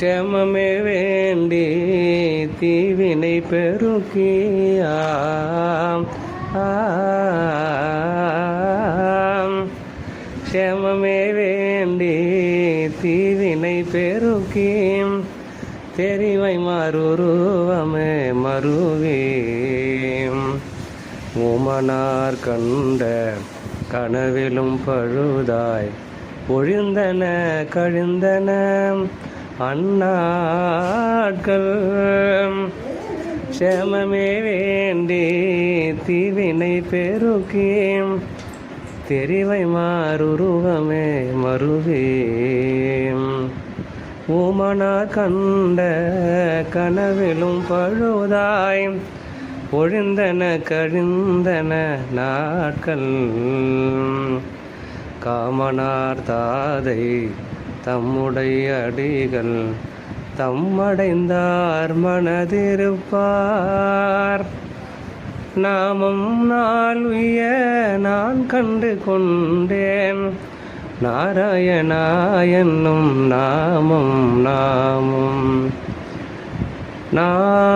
செமமே வேண்டி தீவினை பெருக்கியாம். ஆம். வேண்டி தீவினை பெருக்கியும். தெரிவை மறுருவமே மறுவேம். உமனார் கண்ட கனவிலும் பழுதாய் ஒழிந்தன கழிந்தன. அந்நாட்கள் சேமமே வேண்டி தீவினை பெருக்கேம் தெரிவை மாறுருவமே மறுவேம் உமனா கண்ட கனவிலும் பழுதாய். ஒழிந்தன கழிந்தன நாட்கள். காமனார் தாதை தம்முடைய அடிகள் தம்மடைந்தார் மனதிருப்பார். நாமம் நாள் உய நான் கண்டு கொண்டேன். நாராயணா என்னும் நாமம் நாமம். நாம்